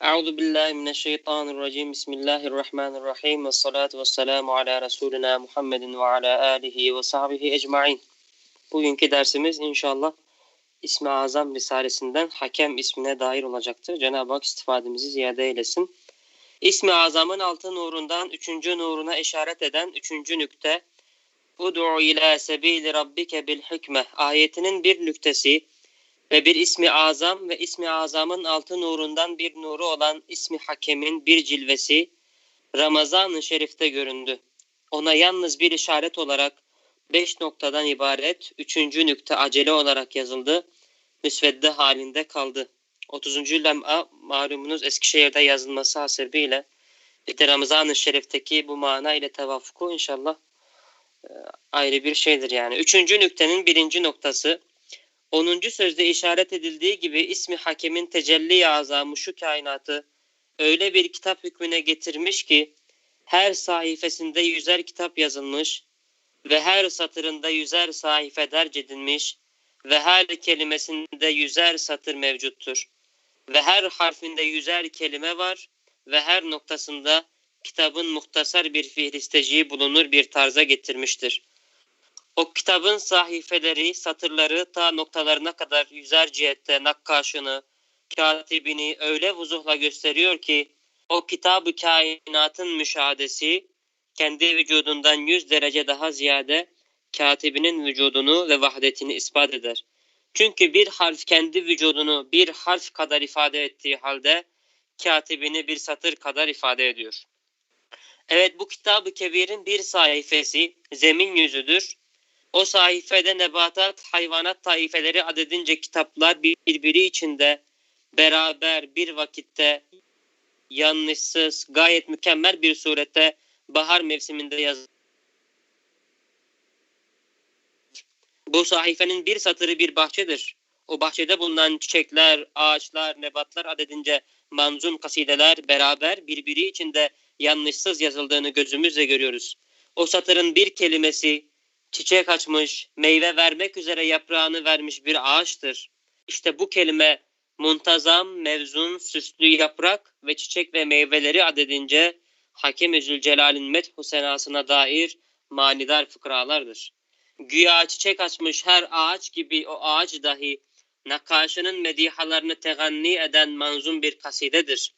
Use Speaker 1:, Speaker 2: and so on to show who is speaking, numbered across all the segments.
Speaker 1: Euzu billahi mineşşeytanirracim. Bismillahirrahmanirrahim. Ve salatu ve selamu ala Resulina Muhammedin ve ala alihi ve sahbihi ecmain. Bugünkü dersimiz inşallah İsmi Azam Risalesinden Hakem ismine dair olacaktır. Cenab-ı Hak istifademizi ziyade eylesin. İsmi Azam'ın altı nurundan üçüncü nuruna işaret eden üçüncü nükte Ud'u ila sebili rabbike bil hikme ayetinin bir nüktesi ve bir ismi azam ve ismi azamın altı nurundan bir nuru olan ismi hakemin bir cilvesi Ramazan-ı Şerif'te göründü. Ona yalnız bir işaret olarak beş noktadan ibaret üçüncü nükte acele olarak yazıldı. Müsvedde halinde kaldı. 30. lem'a malumunuz Eskişehir'de yazılması hasebiyle bir de Ramazan-ı Şerif'teki bu mana ile tevaffuku inşallah ayrı bir şeydir yani. Üçüncü nüktenin birinci noktası 10. sözde işaret edildiği gibi ismi hakemin tecelli azamı şu kainatı öyle bir kitap hükmüne getirmiş ki her sayfasında yüzer kitap yazılmış ve her satırında yüzer sahife derc edilmiş ve her kelimesinde yüzer satır mevcuttur. Ve her harfinde yüzer kelime var ve her noktasında kitabın muhtasar bir fihristeciği bulunur bir tarza getirmiştir. O kitabın sahifeleri, satırları ta noktalarına kadar yüzer cihette nakkaşını, katibini öyle vuzuhla gösteriyor ki o kitabı kainatın müşahadesi kendi vücudundan yüz derece daha ziyade katibinin vücudunu ve vahdetini ispat eder. Çünkü bir harf kendi vücudunu bir harf kadar ifade ettiği halde katibini bir satır kadar ifade ediyor. Evet bu kitabı kebirin bir sayfası zemin yüzüdür. O sayfede nebatat, hayvanat taifeleri adedince kitaplar birbiri içinde beraber bir vakitte yanlışsız, gayet mükemmel bir surette bahar mevsiminde yazılır. Bu sayfenin bir satırı bir bahçedir. O bahçede bulunan çiçekler, ağaçlar, nebatlar adedince manzum kasideler beraber birbiri içinde yanlışsız yazıldığını gözümüzle görüyoruz. O satırın bir kelimesi çiçek açmış, meyve vermek üzere yaprağını vermiş bir ağaçtır. İşte bu kelime muntazam, mevzun, süslü yaprak ve çiçek ve meyveleri adedince Hakem-i Zülcelal'in methu senasına dair manidar fıkralardır. Güya çiçek açmış her ağaç gibi o ağaç dahi nakaşının medihalarını teganni eden manzum bir kasidedir.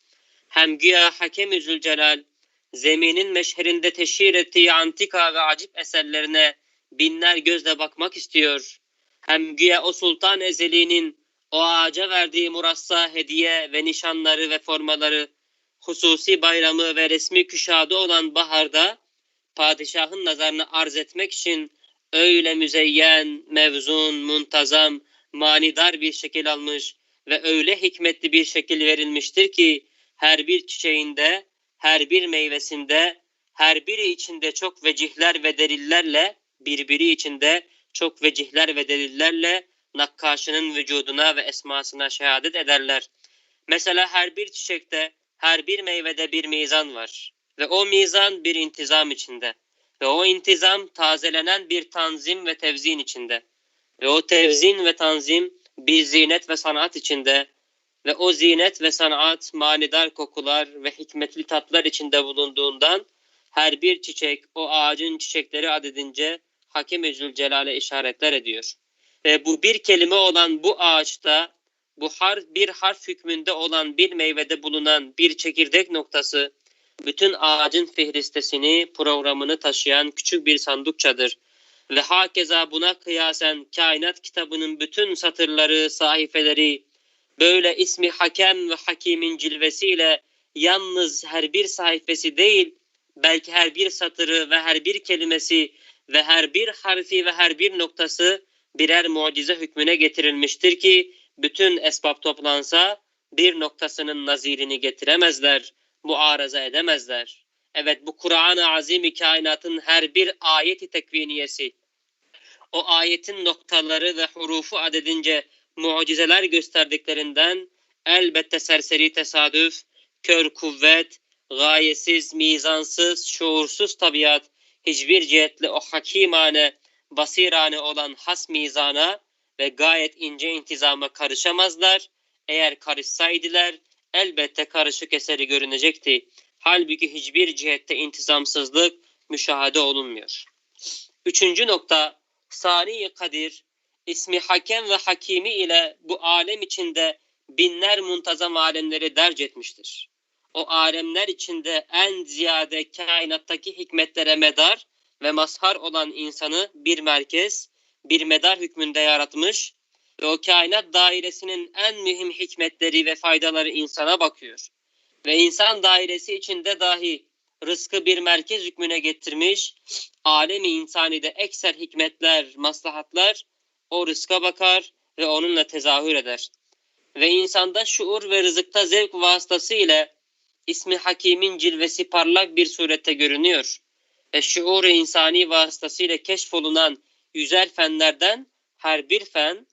Speaker 1: Hem güya Hakem-i Zülcelal zeminin meşherinde teşhir ettiği antika ve acip eserlerine binler gözle bakmak istiyor. Hem güya o sultan ezeliğinin o ağaca verdiği murassa hediye ve nişanları ve formaları hususi bayramı ve resmi küşadı olan baharda padişahın nazarını arz etmek için öyle müzeyyen, mevzun, muntazam, manidar bir şekil almış ve öyle hikmetli bir şekil verilmiştir ki her bir çiçeğinde, her bir meyvesinde, her biri içinde çok vecihler ve delillerle, birbiri içinde çok vecihler ve delillerle nakkaşının vücuduna ve esmasına şehadet ederler. Mesela her bir çiçekte her bir meyvede bir mizan var ve o mizan bir intizam içinde ve o intizam tazelenen bir tanzim ve tevzin içinde ve o tevzin ve tanzim bir zinet ve sanat içinde ve o zinet ve sanat manidar kokular ve hikmetli tatlar içinde bulunduğundan her bir çiçek o ağacın çiçekleri adedince Hakim-i Zülcelal'e işaretler ediyor. Ve bu bir kelime olan bu ağaçta bu harf bir harf hükmünde olan bir meyvede bulunan bir çekirdek noktası bütün ağacın fehristesini, programını taşıyan küçük bir sandukçadır. Ve hakeza buna kıyasen kainat kitabının bütün satırları, sahifeleri böyle ismi hakem ve hakimin cilvesiyle yalnız her bir sayfası değil, belki her bir satırı ve her bir kelimesi ve her bir harfi ve her bir noktası birer mucize hükmüne getirilmiştir ki bütün esbab toplansa bir noktasının nazirini getiremezler, muaraza edemezler. Evet bu Kur'an-ı Azim kainatın her bir ayeti tekviniyesi. O ayetin noktaları ve hurufu adedince mucizeler gösterdiklerinden elbette serseri tesadüf, kör kuvvet, gayesiz, mizansız, şuursuz tabiat hiçbir cihetle o hakimane, basirane olan has mizana ve gayet ince intizama karışamazlar. Eğer karışsaydılar elbette karışık eseri görünecekti. Halbuki hiçbir cihette intizamsızlık müşahede olunmuyor. Üçüncü nokta Sani Kadir ismi Hakem ve Hakimi ile bu alem içinde binler muntazam alemleri derc etmiştir. O alemler içinde en ziyade kainattaki hikmetlere medar ve mazhar olan insanı bir merkez, bir medar hükmünde yaratmış ve o kainat dairesinin en mühim hikmetleri ve faydaları insana bakıyor. Ve insan dairesi içinde dahi rızkı bir merkez hükmüne getirmiş, alemi insani de ekser hikmetler, maslahatlar o rızka bakar ve onunla tezahür eder. Ve insanda şuur ve rızıkta zevk vasıtası ile ismi Hakim'in cilvesi parlak bir surette görünüyor. Ve şuur insani vasıtasıyla keşfolunan yüzer fenlerden her bir fen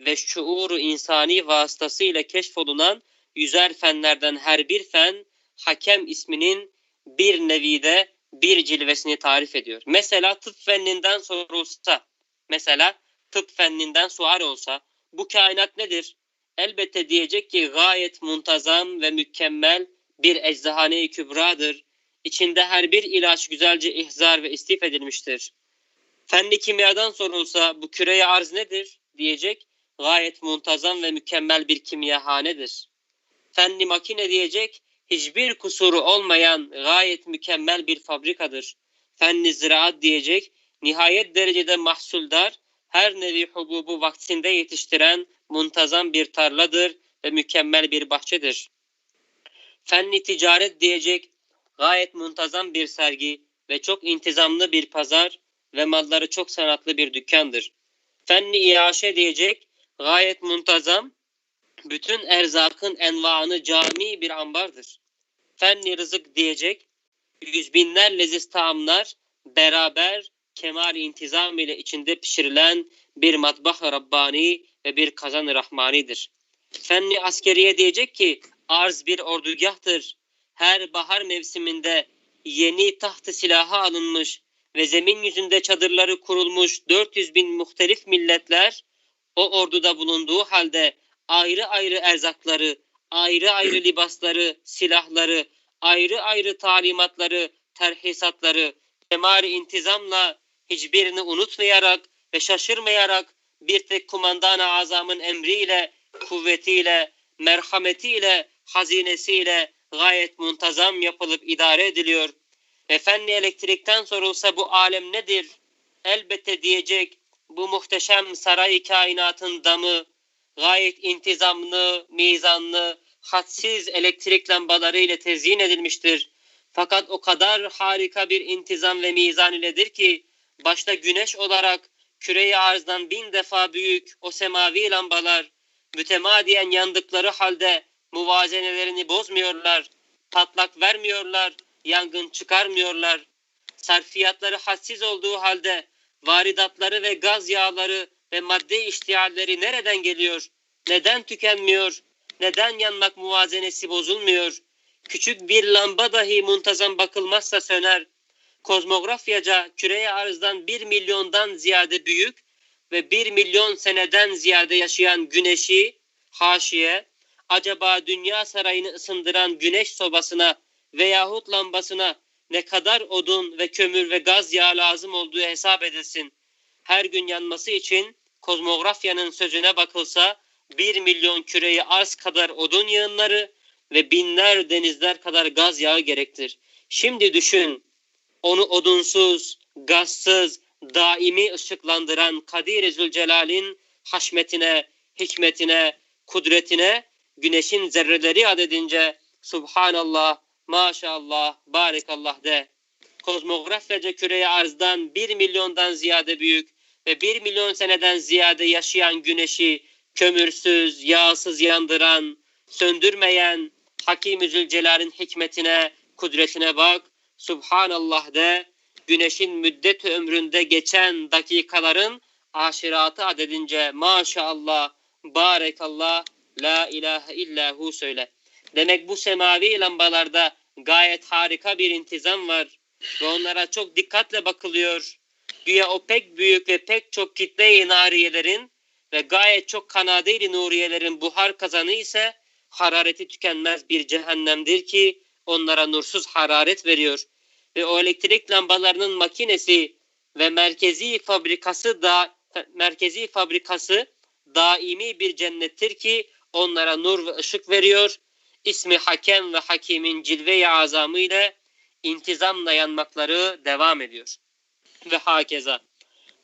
Speaker 1: ve şuuru insani vasıtasıyla keşfolunan yüzer fenlerden her bir fen hakem isminin bir nevide bir cilvesini tarif ediyor. Mesela tıp fenninden sorulsa, mesela tıp fenninden sual olsa bu kainat nedir? Elbette diyecek ki gayet muntazam ve mükemmel bir eczahane-i kübradır. İçinde her bir ilaç güzelce ihzar ve istif edilmiştir. Fenli kimyadan sorulsa bu küreye arz nedir? Diyecek gayet muntazam ve mükemmel bir kimyahanedir. Fenli makine diyecek hiçbir kusuru olmayan gayet mükemmel bir fabrikadır. Fenli ziraat diyecek nihayet derecede mahsuldar her nevi hububu vaktinde yetiştiren muntazam bir tarladır ve mükemmel bir bahçedir. Fenli ticaret diyecek gayet muntazam bir sergi ve çok intizamlı bir pazar ve malları çok sanatlı bir dükkandır. Fenli iaşe diyecek gayet muntazam, bütün erzakın envaını cami bir ambardır. Fenli rızık diyecek yüz binler leziz taamlar beraber kemal intizam ile içinde pişirilen bir matbah Rabbani ve bir kazan Rahmanidir. Fenli askeriye diyecek ki arz bir ordugahtır. Her bahar mevsiminde yeni tahtı silaha alınmış ve zemin yüzünde çadırları kurulmuş 400 bin muhtelif milletler o orduda bulunduğu halde ayrı ayrı erzakları, ayrı ayrı libasları, silahları, ayrı ayrı talimatları, terhisatları kemari intizamla hiçbirini unutmayarak ve şaşırmayarak bir tek kumandan-ı azamın emriyle, kuvvetiyle, merhametiyle, hazinesiyle gayet muntazam yapılıp idare ediliyor. Efendi elektrikten sorulsa bu alem nedir? Elbette diyecek bu muhteşem saray kainatın damı gayet intizamlı, mizanlı, hadsiz elektrik lambaları ile tezyin edilmiştir. Fakat o kadar harika bir intizam ve mizan iledir ki başta güneş olarak küreyi arzdan bin defa büyük o semavi lambalar mütemadiyen yandıkları halde muvazenelerini bozmuyorlar, patlak vermiyorlar, yangın çıkarmıyorlar. Sarfiyatları hassiz olduğu halde varidatları ve gaz yağları ve madde iştihalleri nereden geliyor? Neden tükenmiyor? Neden yanmak muvazenesi bozulmuyor? Küçük bir lamba dahi muntazam bakılmazsa söner. Kozmografyaca küreye arzdan bir milyondan ziyade büyük ve bir milyon seneden ziyade yaşayan güneşi, haşiye, acaba dünya sarayını ısındıran güneş sobasına veyahut lambasına ne kadar odun ve kömür ve gaz yağı lazım olduğu hesap edilsin. Her gün yanması için kozmografyanın sözüne bakılsa bir milyon küreyi arz kadar odun yığınları ve binler denizler kadar gaz yağı gerektir. Şimdi düşün onu odunsuz, gazsız, daimi ışıklandıran Kadir-i Zülcelal'in haşmetine, hikmetine, kudretine güneşin zerreleri adedince Subhanallah, maşallah, barikallah de. Kozmografyaca küreye arzdan bir milyondan ziyade büyük ve bir milyon seneden ziyade yaşayan güneşi kömürsüz, yağsız yandıran, söndürmeyen Hakim-i Zülcelal'in hikmetine, kudretine bak. Subhanallah de güneşin müddet ömründe geçen dakikaların aşiratı adedince maşallah, barekallah, la ilahe illahu söyle. Demek bu semavi lambalarda gayet harika bir intizam var ve onlara çok dikkatle bakılıyor. Güya o pek büyük ve pek çok kitle nariyelerin ve gayet çok kanadeyli nuriyelerin buhar kazanı ise harareti tükenmez bir cehennemdir ki onlara nursuz hararet veriyor. Ve o elektrik lambalarının makinesi ve merkezi fabrikası da merkezi fabrikası daimi bir cennettir ki onlara nur ve ışık veriyor. İsmi Hakem ve Hakim'in cilve-i azamı ile intizamla yanmakları devam ediyor. Ve hakeza.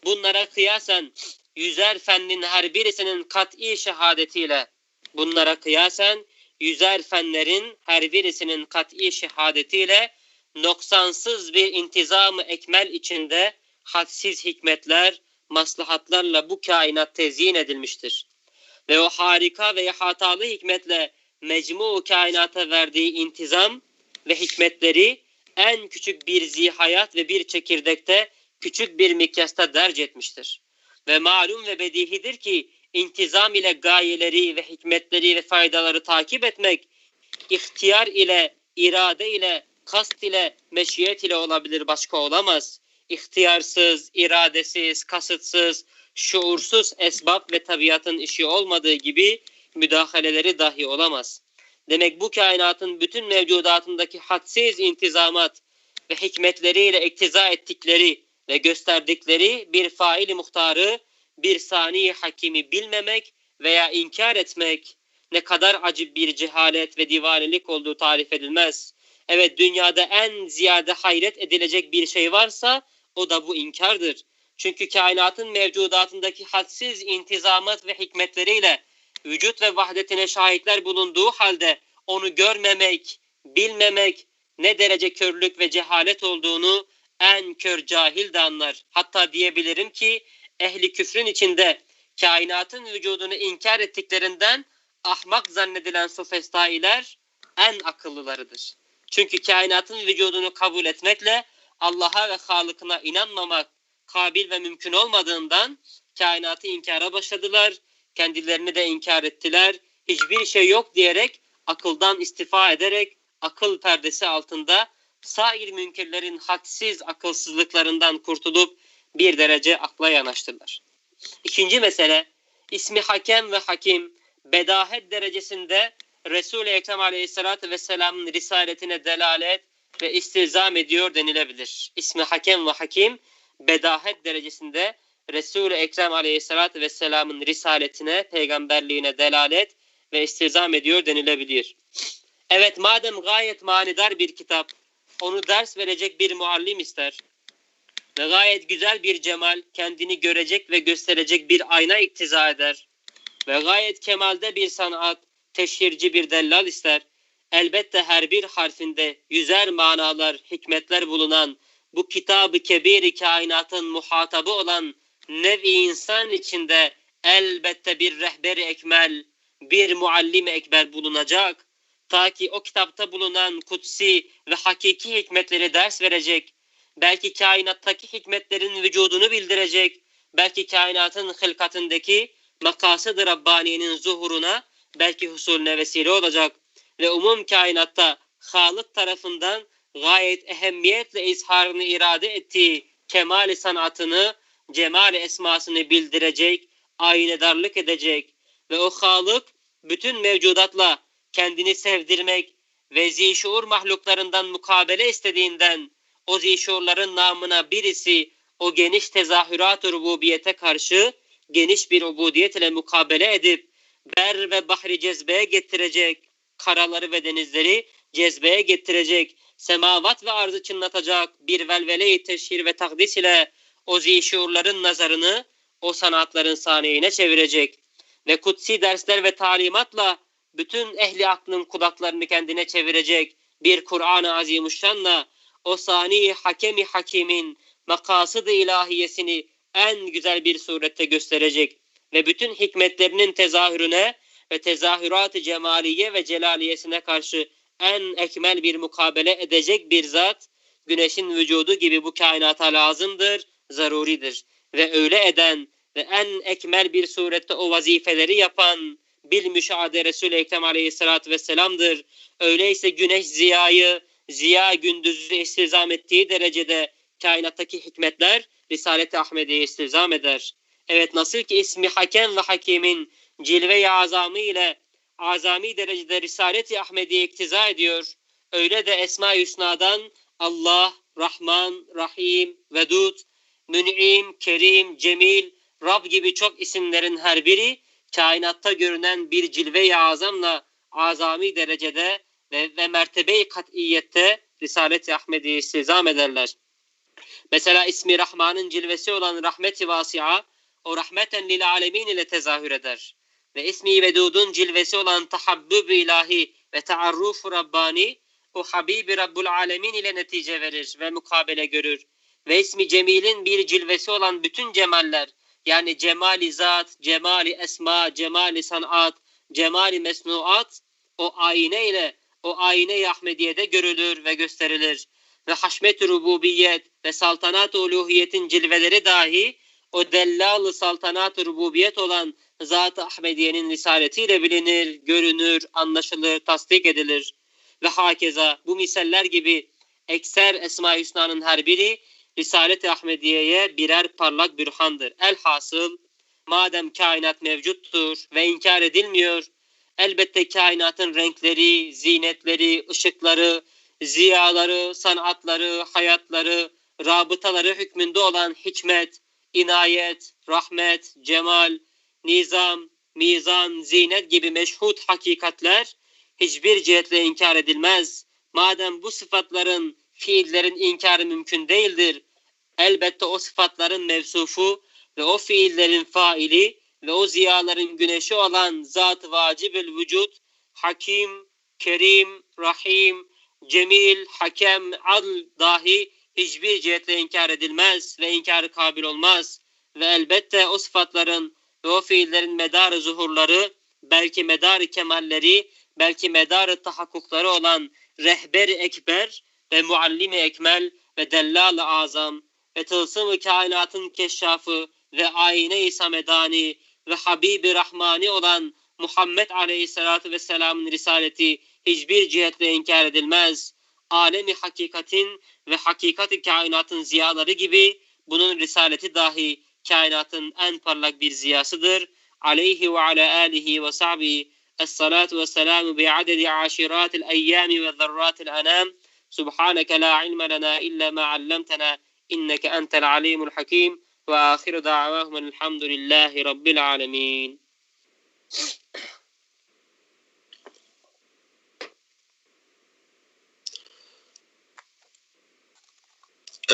Speaker 1: Bunlara kıyasen yüzer fennin her birisinin kat'i şehadetiyle bunlara kıyasen yüzer fenlerin her birisinin kat'i şehadetiyle noksansız bir intizamı ekmel içinde hadsiz hikmetler, maslahatlarla bu kainat tezyin edilmiştir. Ve o harika ve hatalı hikmetle mecmu kainata verdiği intizam ve hikmetleri en küçük bir zihayat ve bir çekirdekte küçük bir mikyasta derc etmiştir. Ve malum ve bedihidir ki intizam ile gayeleri ve hikmetleri ve faydaları takip etmek ihtiyar ile, irade ile, kast ile, meşiyet ile olabilir başka olamaz. İhtiyarsız, iradesiz, kasıtsız, şuursuz esbab ve tabiatın işi olmadığı gibi müdahaleleri dahi olamaz. Demek bu kainatın bütün mevcudatındaki hadsiz intizamat ve hikmetleriyle iktiza ettikleri ve gösterdikleri bir faili muhtarı, bir sani hakimi bilmemek veya inkar etmek ne kadar acip bir cehalet ve divanilik olduğu tarif edilmez. Evet dünyada en ziyade hayret edilecek bir şey varsa o da bu inkardır. Çünkü kainatın mevcudatındaki hadsiz intizamat ve hikmetleriyle vücut ve vahdetine şahitler bulunduğu halde onu görmemek, bilmemek ne derece körlük ve cehalet olduğunu en kör cahil de anlar. Hatta diyebilirim ki ehli küfrün içinde kainatın vücudunu inkar ettiklerinden ahmak zannedilen sofestailer en akıllılarıdır. Çünkü kainatın vücudunu kabul etmekle Allah'a ve Halık'ına inanmamak kabil ve mümkün olmadığından kainatı inkara başladılar. Kendilerini de inkar ettiler. Hiçbir şey yok diyerek akıldan istifa ederek akıl perdesi altında sair münkirlerin hadsiz akılsızlıklarından kurtulup bir derece akla yanaştılar. İkinci mesele ismi hakem ve hakim bedahet derecesinde Resul-i Ekrem Aleyhisselatü Vesselam'ın risaletine delalet ve istilzam ediyor denilebilir. İsmi hakem ve hakim bedahet derecesinde Resul-i Ekrem Aleyhisselatü Vesselam'ın risaletine, peygamberliğine delalet ve istilzam ediyor denilebilir. Evet madem gayet manidar bir kitap, onu ders verecek bir muallim ister ve gayet güzel bir cemal kendini görecek ve gösterecek bir ayna iktiza eder ve gayet kemalde bir sanat, teşhirci bir dellal ister. Elbette her bir harfinde yüzer manalar, hikmetler bulunan bu kitabı kebiri kainatın muhatabı olan nevi insan içinde elbette bir rehberi ekmel, bir muallim ekber bulunacak. Ta ki o kitapta bulunan kutsi ve hakiki hikmetleri ders verecek. Belki kainattaki hikmetlerin vücudunu bildirecek. Belki kainatın hılkatındaki makasıd-ı Rabbani'nin zuhuruna belki husulüne vesile olacak. Ve umum kainatta Halık tarafından gayet ehemmiyetle izharını irade ettiği kemali sanatını, cemal esmasını bildirecek, aynedarlık edecek ve o Halık bütün mevcudatla kendini sevdirmek ve zişuur mahluklarından mukabele istediğinden o zişuurların namına birisi o geniş tezahürat-ı rububiyete karşı geniş bir ubudiyet ile mukabele edip ber ve bahri cezbeye getirecek, karaları ve denizleri cezbeye getirecek, semavat ve arzı çınlatacak bir velvele-i teşhir ve takdis ile o zişuurların nazarını o sanatların saniyine çevirecek ve kutsi dersler ve talimatla bütün ehli aklın kulaklarını kendine çevirecek bir Kur'an-ı Azimuşşan'la o sani hakemi hakimin makasıd-ı ilahiyesini en güzel bir surette gösterecek ve bütün hikmetlerinin tezahürüne ve tezahürat-ı cemaliye ve celaliyesine karşı en ekmel bir mukabele edecek bir zat güneşin vücudu gibi bu kainata lazımdır, zaruridir. Ve öyle eden ve en ekmel bir surette o vazifeleri yapan bil müşahede Resul-i Ekrem aleyhissalatü vesselam'dır. Öyleyse güneş ziyayı, ziya gündüzü istizam ettiği derecede kainattaki hikmetler Risalet-i Ahmediye istizam eder. Evet nasıl ki ismi Hakem ve Hakim'in cilve-i azamı ile azami derecede Risalet-i Ahmediye iktiza ediyor. Öyle de Esma-i Hüsna'dan Allah, Rahman, Rahim, Vedud, Mün'im, Kerim, Cemil, Rab gibi çok isimlerin her biri kainatta görünen bir cilve-i azamla azami derecede ve, ve mertebe-i kat'iyette Risalet-i Ahmedi'yi istizam ederler. Mesela ismi Rahman'ın cilvesi olan rahmet-i vasi'a o rahmeten lil alemin ile tezahür eder. Ve ismi Vedud'un cilvesi olan tahabbüb ilahi ve taarruf Rabbani o Habibi Rabbul Alemin ile netice verir ve mukabele görür. Ve ismi Cemil'in bir cilvesi olan bütün cemaller yani cemali zat, cemali esma, cemali sanat, cemali mesnuat o ayine ile o ayine-i Ahmediye'de görülür ve gösterilir. Ve haşmet-i rububiyet ve saltanat-ı uluhiyetin cilveleri dahi o dellal-ı saltanat-ı rububiyet olan Zat-ı Ahmediye'nin risaletiyle bilinir, görünür, anlaşılır, tasdik edilir. Ve hakeza bu misaller gibi ekser Esma-i Hüsna'nın her biri Risalet-i Ahmediye'ye birer parlak bürhandır. Elhasıl madem kainat mevcuttur ve inkar edilmiyor, elbette kainatın renkleri, zinetleri, ışıkları, ziyaları, sanatları, hayatları, rabıtaları hükmünde olan hikmet, inayet, rahmet, cemal, nizam, mizan, zinet gibi meşhut hakikatler hiçbir cihetle inkar edilmez. Madem bu sıfatların, fiillerin inkarı mümkün değildir, elbette o sıfatların mevsufu ve o fiillerin faili ve o ziyaların güneşi olan zat-ı vacibül vücut, hakim, kerim, rahim, cemil, hakem, adl dahi hiçbir cihetle inkar edilmez ve inkarı kabil olmaz. Ve elbette o sıfatların ve o fiillerin medarı zuhurları, belki medarı kemalleri, belki medarı tahakkukları olan rehber ekber ve muallimi ekmel ve dellal-ı azam ve tılsım-ı kainatın keşşafı ve ayine-i samedani ve Habibi Rahmani olan Muhammed Aleyhisselatü Vesselam'ın risaleti hiçbir cihetle inkar edilmez. Alemi hakikatin ve hakikati kainatın ziyaları gibi bunun risaleti dahi kainatın en parlak bir ziyasıdır. Aleyhi ve ala alihi ve sahbihi Es-salatu ve selamu bi'adedi aşiratil eyyami ve zerratil anam. Subhaneke la ilme lena illa ma allamtena inneke entel alimul hakim. Ve ahiru da'vahum elhamdülillahi rabbil alemin.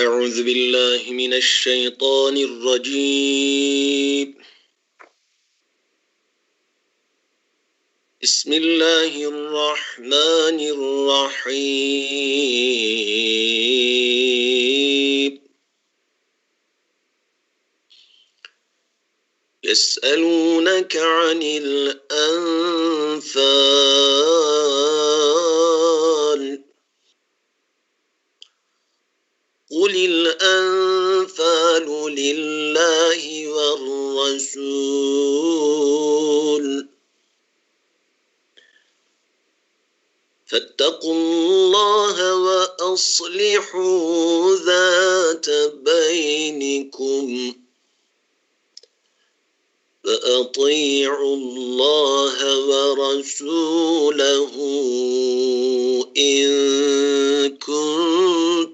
Speaker 2: أعوذ بالله من الشيطان الرجيم بسم الله الرحمن الرحيم يسألونك عن الأنفال. قل الأنفال لله والرسول. فاتقوا الله وأصلحوا ذات بينكم. فأطيعوا الله ورسوله إن كنتم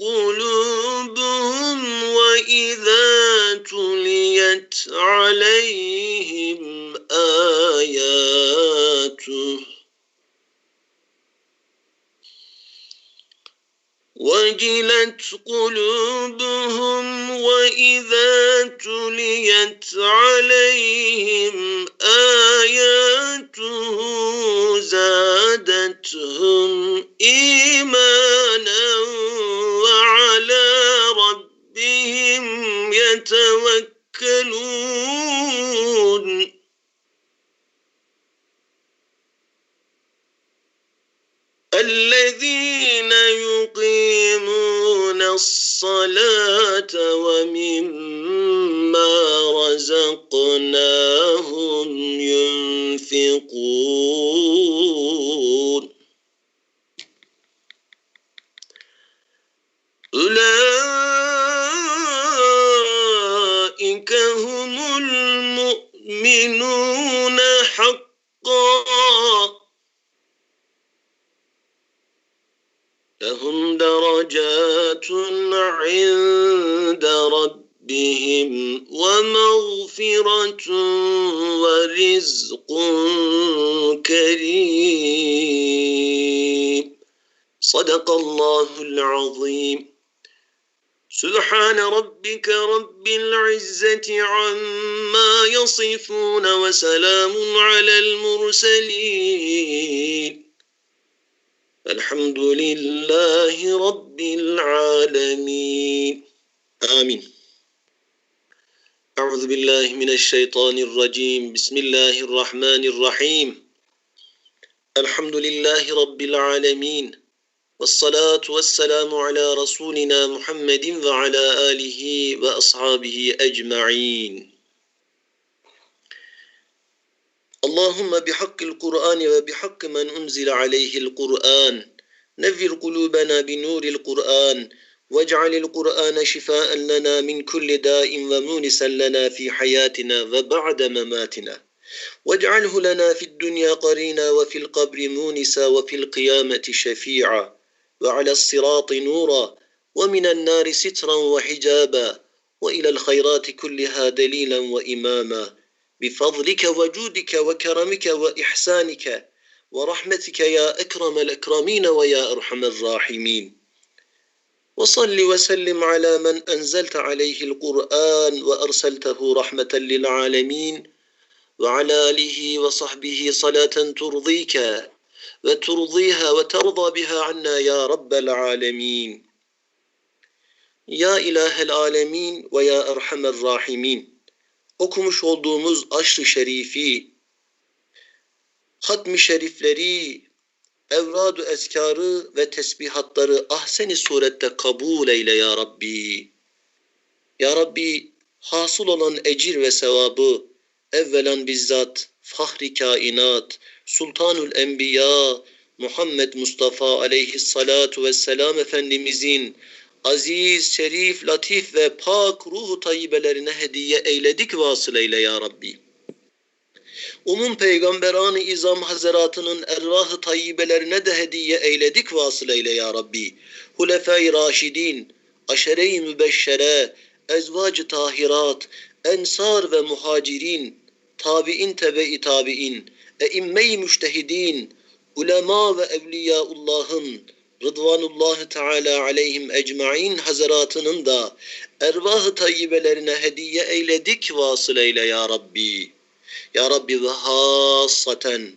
Speaker 2: قلوبهم وإذا تليت عليهم آياته وجلت قلوبهم وإذا تليت عليهم لهم درجات عند ربهم ومغفرة ورزق كريم. صدق الله العظيم. سبحان ربك رب العزة عما يصفون وسلام على المرسلين. الحمد لله رب العالمين. آمين. أعوذ بالله من الشيطان الرجيم. بسم الله الرحمن الرحيم. الحمد لله رب العالمين. والصلاة والسلام على رسولنا محمد وعلى آله وأصحابه أجمعين. اللهم بحق القرآن وبحق من أنزل عليه القرآن. نذر قلوبنا بنور القرآن واجعل القرآن شفاء لنا من كل داء ومونسا لنا في حياتنا وبعد مماتنا. واجعله لنا في الدنيا قرينا وفي القبر مونسا وفي القيامة شفيعا. وعلى الصراط نورا ومن النار سترا وحجابا. وإلى الخيرات كلها دليلا وإماما. بفضلك وجودك وكرمك وإحسانك ورحمتك يا أكرم الأكرمين ويا أرحم الراحمين. وصل وسلم على من أنزلت عليه القرآن وأرسلته رحمة للعالمين. وعلى آله وصحبه صلاة ترضيك وترضيها وترضى بها عنا يا رب العالمين. Ya İlahel Alemin ve Ya Erhamer Rahimin okumuş olduğumuz aşr-ı şerifi, hatmi şerifleri, evradu eskarı ve tesbihatları ahseni surette kabul eyle ya Rabbi. Ya Rabbi hasıl olan ecir ve sevabı evvelan bizzat fahri kainat, sultanul enbiya, Muhammed Mustafa aleyhissalatu vesselam Efendimizin aziz, şerif, latif ve pak ruhu tayyibelerine hediye eyledik vasıl eyle ya Rabbi. Umum peygamberan-ı izam hazaratının ervah-ı tayyibelerine de hediye eyledik vasıl eyle ya Rabbi. Hulefai Raşidin, aşere-i mübeşşere, ezvac-ı tahirat, ensar ve muhacirin, tabi'in tebe-i tabi'in, eimme-i müştehidin, ulema ve evliyaullahın, Rıdvanullahi Teala aleyhim ecmain hazaratının da ervah-ı tayyibelerine hediye eyledik vasıl eyle ya Rabbi. Ya Rabbi ve hassaten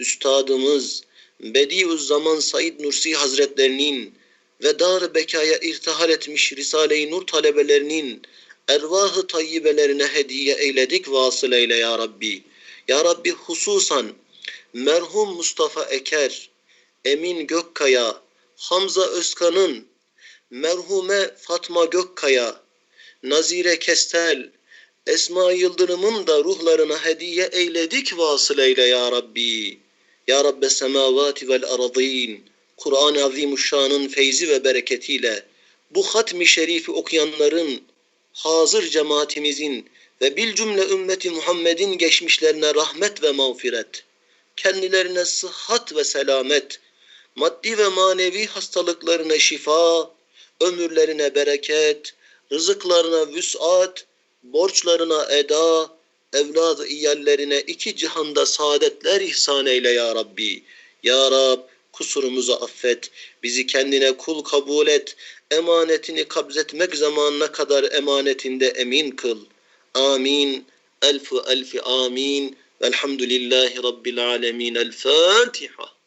Speaker 2: üstadımız Bediüzzaman Said Nursi Hazretlerinin ve dar bekaya irtihal etmiş Risale-i Nur talebelerinin ervah-ı tayyibelerine hediye eyledik vasıl eyle ya Rabbi. Ya Rabbi hususan merhum Mustafa Eker, Emin Gökkaya, Hamza Özkan'ın, merhume Fatma Gökkaya, Nazire Kestel, Esma Yıldırım'ın da ruhlarına hediye eyledik vasıl eyle ya Rabbi. Ya Rabbe semavati vel aradîn, Kur'an-ı Azimuşşan'ın feyzi ve bereketiyle bu hatmi şerifi okuyanların, hazır cemaatimizin ve bil cümle ümmeti Muhammed'in geçmişlerine rahmet ve mağfiret, kendilerine sıhhat ve selamet, maddi ve manevi hastalıklarına şifa, ömürlerine bereket, rızıklarına vüs'at, borçlarına eda, evlad-ı iyallerine iki cihanda saadetler ihsan eyle ya Rabbi. Ya Rab kusurumuzu affet, bizi kendine kul kabul et, emanetini kabzetmek zamanına kadar emanetinde emin kıl. Amin. Elfu elfi amin. Velhamdülillahi Rabbil alemin. El Fatiha.